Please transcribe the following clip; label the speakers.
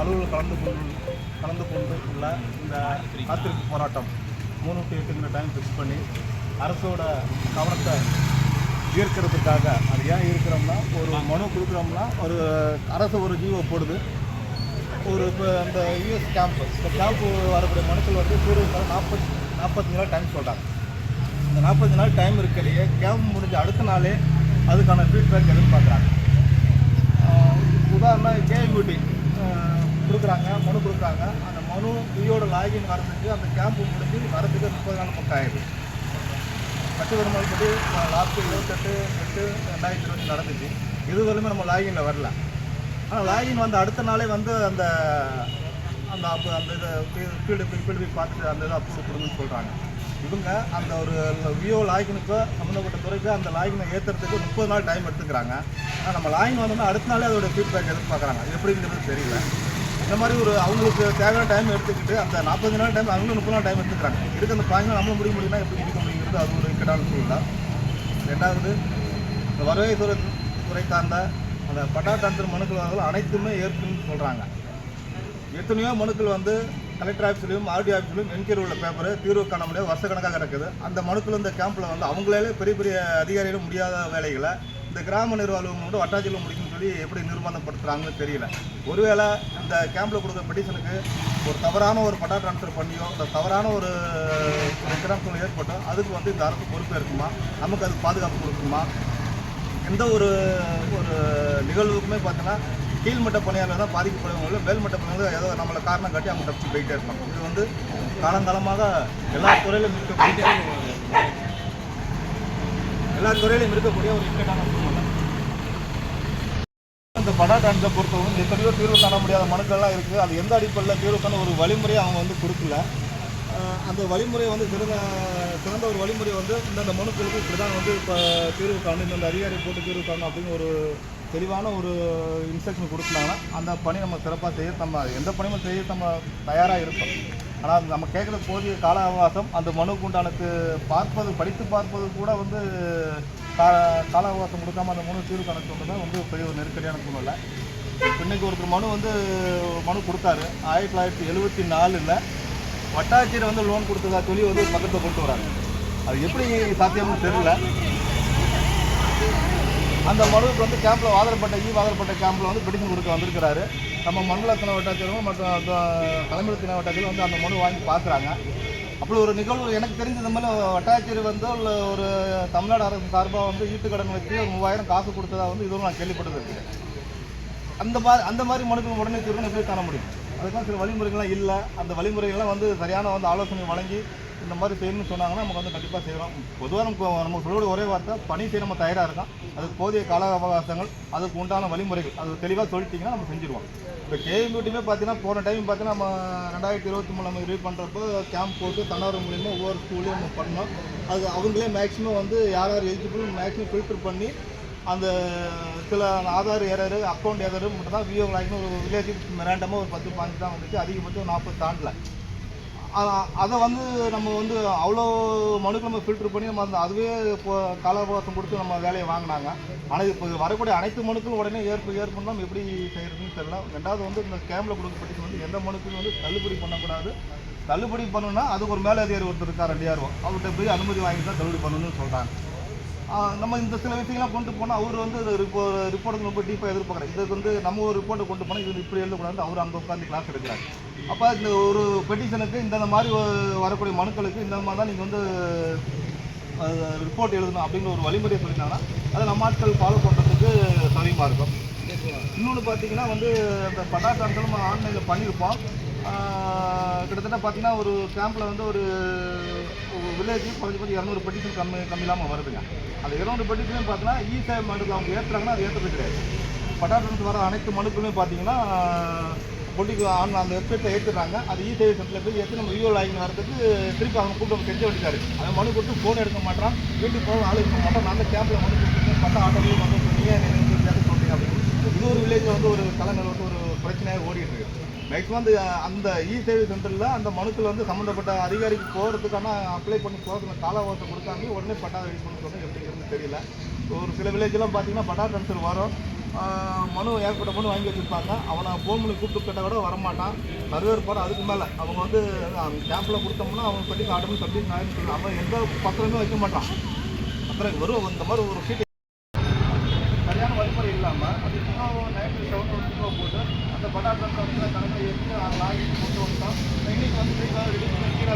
Speaker 1: அலுவலர் கலந்து கொண்டு கலந்து கொண்டு உள்ள இந்த காத்திருப்பு போராட்டம் முந்நூற்றி எட்டுங்கிற டைம் ஃபிக்ஸ் பண்ணி அரசோட கவனத்தை ஈர்க்கிறதுக்காக அது ஏன் இருக்கிறோம்னா ஒரு மனு கொடுக்குறோம்னா ஒரு அரசு ஒரு ஜீவோ போடுது. ஒரு இப்போ அந்த யூஎஸ் கேம்ப்பு இந்த கேம்ப்பு வரக்கூடிய மனுக்கள் வந்து பூர்வ நாற்பத்தி நாற்பத்தஞ்சு நாள் டைம் சொல்கிறாங்க இந்த நாற்பத்தஞ்சு நாள் டைம் இருக்கலையே கேம்ப் முடிஞ்ச அடுத்த நாளே அதுக்கான ஃபீட்பேக் எதிர்பார்க்குறாங்க. உதாரணம் கேஎம்யூடி கொடுக்குறாங்க மனு கொடுக்குறாங்க. அந்த மனு வியோட லாகின் வரதுக்கு அந்த கேம்ப் முடிஞ்சு வரதுக்கு முப்பது நாள் பக்கம் ஆயிடுது. கட்டுவரமல் படி லாஸ்ட்டு இருபத்தெட்டு எட்டு ரெண்டாயிரத்தி இருபத்தி நடந்துச்சு. இதுவரையுமே நம்ம லாகினில் வரல. ஆனால் லாகின் வந்து அடுத்த நாளே வந்து அந்த அந்த அப்போ அந்த இதை ஃபீல்டு ஃபீல்டு போய் பார்த்துட்டு அந்த இதை அப்ரூவ் கொடுங்கன்னு சொல்கிறாங்க இவங்க அந்த ஒரு வியோ லாகினுக்கு சம்மந்தப்பட்ட துறைக்கு அந்த லாகினை ஏற்றுறதுக்கு முப்பது நாள் டைம் எடுத்துக்கிறாங்க. ஆனால் நம்ம லாகின் வந்தோம்னா அடுத்த நாளே அதோட ஃபீட்பேக் எதிர்பார்க்குறாங்க. எப்படிங்கிறது தெரியல. இந்த மாதிரி ஒரு அவங்களுக்கு தேவையான டைம் எடுத்துக்கிட்டு அந்த நாற்பது நாள் டைம் அவங்களும் முப்பது நாள் டைம் எடுத்துக்கிறாங்க. இருக்க அந்த பாயிண்ட் நம்மளும் முடிய முடியும்னா எப்படி முடிக்க முடியுங்கிறது அது ஒரு இக்கட்டான சூழ்நிலை ரெண்டாவது இந்த வருவாய் துறை சார்ந்த அந்த பட்டாட்டாந்தர் மனுக்கள் வந்து அனைத்துமே ஏற்குன்னு சொல்கிறாங்க எத்தனையோ மனுக்கள் வந்து கலெக்டர் ஆஃபீஸ்லையும் ஆர்டி ஆஃபீஸ்லையும் என்கொயரி உள்ள பேப்பர் தீர்வு காண முடியாது வருஷக்கணக்காக கிடக்குது அந்த மனுக்கள் இந்த கேம்பில் வந்து அவங்களாலே பெரிய பெரிய அதிகாரிகளும் முடியாத வேலைகளை இந்த கிராம நிர்வாகம் வந்து வட்டாட்சியில் முடிக்கும்னு சொல்லி எப்படி நிர்பந்தப்படுத்துகிறாங்கன்னு தெரியல. ஒருவேளை இந்த கேம்பில் கொடுக்குற பெட்டிஷனுக்கு ஒரு தவறான ஒரு பட்டா ட்ரான்ஸ்ஃபர் பண்ணியோ இல்லை தவறான ஒரு கிராமத்தில் ஏற்பட்டோ அதுக்கு வந்து இந்த அரசு பொறுப்பு இருக்குமா? நமக்கு அது பாதுகாப்பு கொடுக்குமா எந்த ஒரு ஒரு நிகழ்வுக்குமே பார்த்தீங்கன்னா கீழ்மட்ட பணியாளர் தான் பாதிக்கப்படுவாங்க மேல்மட்ட பணியாளர் ஏதோ நம்மளை காரணம் காட்டி அவங்க தப்பிச்சு போயிட்டே இருப்பாங்க. இது வந்து காலங்காலமாக எல்லா துறையிலும் இருக்கக்கூடிய எல்லா துறையிலும் இருக்கக்கூடிய ஒரு இக்கட்டான சூழ்நிலை. இந்த படா டான்ஸை பொறுத்தவரை எத்தனையோ தீர்வு காண முடியாத மனுக்கள்லாம் இருக்குது அது எந்த அடிப்படையில் தீர்வுக்கான ஒரு வழிமுறையை அவங்க வந்து கொடுக்கல. அந்த வழிமுறை வந்து சிறந்த சிறந்த ஒரு வழிமுறை வந்து இந்தந்த மனுக்களுக்கு இப்படி தான் வந்து இப்போ தீர்வு காணும் இந்தந்த அதிகாரி போட்டு தீர்வு காணும் அப்படின்னு ஒரு தெளிவான ஒரு இன்ஸ்ட்ரக்ஷன் கொடுத்தாங்கன்னா அந்த பணி நம்ம சிறப்பாக செய்ய நம்ம எந்த பணியும் செய்ய நம்ம தயாராக இருக்கோம் ஆனால் நம்ம கேட்குற போதிய கால அவகாசம் அந்த மனுக்கு உண்டானது பார்ப்பது படித்து பார்ப்பது கூட வந்து கா கால அவகாசம் கொடுக்காம அந்த மனு தீர்வு கணக்கு தான் வந்து பெரிய ஒரு நெருக்கடியான சூழ்நிலை. இன்னைக்கு ஒருத்தர் மனு வந்து மனு கொடுத்தாரு. ஆயிரத்தி தொள்ளாயிரத்தி எழுபத்தி நாலில் வட்டாட்சியர் வந்து லோன் கொடுத்ததா சொல்லி வந்து பக்கத்தில் கொண்டு வராங்க அது எப்படி சாத்தியம்னு தெரியல. அந்த மனுவுக்கு வந்து கேம்பில் வாதரப்பட்ட ஈ e வாதரப்பட்ட கேம்பில் வந்து பெடிஷன் கொடுக்க வந்திருக்கிறாரு. நம்ம மண்டலத்தின வட்டாட்சியரும் மற்றும் தலைமைத்தின வட்டாட்சியரும் வந்து அந்த மனு வாங்கி பார்க்குறாங்க. அப்படி ஒரு நிகழ்வு எனக்கு தெரிஞ்சது மாதிரி வட்டாட்சியர் வந்து ஒரு தமிழ்நாடு அரசு சார்பாக வந்து ஈட்டுக்கடன் வச்சு மூவாயிரம் காசு கொடுத்ததா வந்து இதுவும் நான் கேள்விப்பட்டிருக்கேன் அந்த மாதிரி அந்த மாதிரி மனுக்கள் உடனே தீர்வு எப்படி காண முடியும். அதுக்கெல்லாம் சில வழிமுறைகள்லாம் இல்லை. அந்த வழிமுறைகள்லாம் வந்து சரியான வந்து ஆலோசனை வழங்கி இந்த மாதிரி செய்யணும்னு சொன்னாங்கன்னா நமக்கு வந்து கண்டிப்பாக செய்யலாம் பொதுவாக நமக்கு நம்ம சொல்லக்கூடிய ஒரே வார்த்தை பணி செய்ய நம்ம தயாராக இருக்கோம். அதுக்கு போதிய கால அவகாசங்கள் அதுக்கு உண்டான வழிமுறைகள் அது தெளிவாக சொல்லிட்டீங்கன்னா நம்ம செஞ்சுருவோம். இப்போ கேஎம்பியூட்டியுமே பார்த்தீங்கன்னா போன டைம் பார்த்தீங்கன்னா நம்ம ரெண்டாயிரத்தி இருபத்தி மூணு நம்ம ரிவ்யூ பண்ணுறப்போ கேம்ப் போட்டு தன்னார்வ மூலியமாக ஒவ்வொரு ஸ்கூல்லையும் நம்ம பண்ணோம். அது அவங்களே மேக்ஸிமம் வந்து யார் யார் எலிஜிபிள் மேக்ஸிமம் ஃபில்டர் பண்ணி அந்த சில ஆதார் ஏரரு அக்கௌண்ட் ஏரரு மட்டும் தான் விஓ லாக்னு ஒரு வில்லேஜ் ரேண்டமாக ஒரு பத்து பாஞ்சு தான் வந்துச்சு. அதிகபட்சம் நாற்பது தாண்டல. அதை வந்து நம்ம வந்து அவ்வளோ மனுக்கு நம்ம ஃபில்டர் பண்ணி நம்ம அந்த அதுவே இப்போ கால அவகாசம் கொடுத்து நம்ம வேலையை வாங்கினாங்க. ஆனால் இப்போ வரக்கூடிய அனைத்து மனுக்களும் உடனே ஏற்பு ஏற்பு நம்ம எப்படி செய்யறதுன்னு தெரியல. ரெண்டாவது வந்து இந்த கேமில் கொடுக்கப்பட்டு வந்து எந்த மனுக்கும் வந்து தள்ளுபடி பண்ணக்கூடாது. தள்ளுபடி பண்ணணும்னா அதுக்கு ஒரு மேலதிகாரி ஒருத்தர் இருக்கார் ரெண்டாயிரம் அவர்கிட்ட போய் அனுமதி வாங்கி தான் தள்ளுபடி பண்ணணும்னு சொல்கிறாங்க நம்ம இந்த சில விஷயங்கள்லாம் கொண்டு போனால் அவர் வந்து ரிப்போ ரிப்போர்ட் ரொம்ப டீப்பாக எதிர்பார்க்குறாரு. இதுக்கு வந்து நம்ம ஒரு ரிப்போர்ட்டை கொண்டு போனால் இது இப்படி எழுதக்கூடாது அவர் அங்கே உட்காந்து கிளாஸ் எடுக்கிறாரு. அப்போ இந்த ஒரு பெட்டிஷனுக்கு இந்த மாதிரி வ- வரக்கூடிய மனுக்களுக்கு இந்த மாதிரி தான் நீங்கள் வந்து ரிப்போர்ட் எழுதணும் அப்படிங்கிற ஒரு வழிமுறையை சொல்லியிருந்தாங்கன்னா அதை நம்ம ஆட்கள் ஃபாலோ பண்ணுறதுக்கு சௌரியமாக இருக்கும். இன்னொன்று பார்த்தீங்கன்னா வந்து அந்த பட்டாட்டான்கள் நம்ம ஆன்லைனில் பண்ணியிருப்போம். கிட்டத்தட்ட பார்த்தீங்கன்னா ஒரு கேம்பில் வந்து ஒரு வில்லேஜ் குறைஞ்ச குறைஞ்ச இரநூறு பெட்டிஷன் கம்மி கம்மி இல்லாமல் வருதுங்க. அந்த இரநூறு பெட்டிஷனும் பார்த்தீங்கன்னா இ சேவை மனுக்கு அவங்க ஏற்றுறாங்கன்னா அது ஏற்றுறது கிடையாது. பட்டாட்டன்ஸ் வர அனைத்து மனுக்களுமே பார்த்தீங்கன்னா பொட்டிக்கு ஆன் அந்த வெப்சைட்டில் ஏற்றுறாங்க அது இ சேவை சென்டரில் போய் ஏற்றி நம்ம ரியூவல் ஆகி வரதுக்கு திருப்பி அவங்க கூப்பிட்டு கெஞ்ச வேண்டியிருக்காரு அவன் மனு கொடுத்து ஃபோன் எடுக்க மாட்டான். வீட்டுக்கு போக ஆள் எடுக்க மாட்டான். நல்ல அந்த கேம்பில் மனு கொடுத்துருக்கேன் பட்டா ஆட்டோவில் வந்து நீயே எனக்கு அப்படின்னு. இது ஒரு வில்லேஜில் வந்து ஒரு கலை வந்து ஒரு பிரச்சனையாக ஓடிட்டு மேக்ஸிமம் அந்த அந்த இ சேவை சென்டரில் அந்த மனுக்கள் வந்து சம்மந்தப்பட்ட அதிகாரிக்கு போகிறதுக்கான அப்ளை பண்ணி போகிறதுக்கு கால அவகாசம் கொடுத்தாங்க. உடனே பட்டா ரெடி பண்ணி சொன்னால் எப்படிங்கிறது தெரியல. ஒரு சில வில்லேஜெலாம் பார்த்தீங்கன்னா பட்டா ட்ரான்ஸ்ஃபர் வரும். மனு ஏற்பட்ட மனு வாங்கி வச்சுருப்பாங்க. அவனை ஃபோன் பண்ணி கூப்பிட்டு கேட்டால் கூட வரமாட்டான். சர்வேர் போட அதுக்கு மேலே. அவங்க வந்து கேம்பில் கொடுத்தோம்னா அவங்க பற்றி ஆட்டோமே சப்ஜெக்ட் ஆகிட்டு அவன் எந்த பத்திரமே வைக்க மாட்டான். அப்புறம் வெறும் இந்த மாதிரி ஒரு சீட்டு சரியான வழிமுறை இல்லாமல் அது சும்மா நைட்டு செவன் போட்டு அந்த பட்டாட்டம் கணக்கில் எடுத்து லாகி கொண்டு வந்தோம் இன்னைக்கு வந்து ரெடி பண்ணி கீழே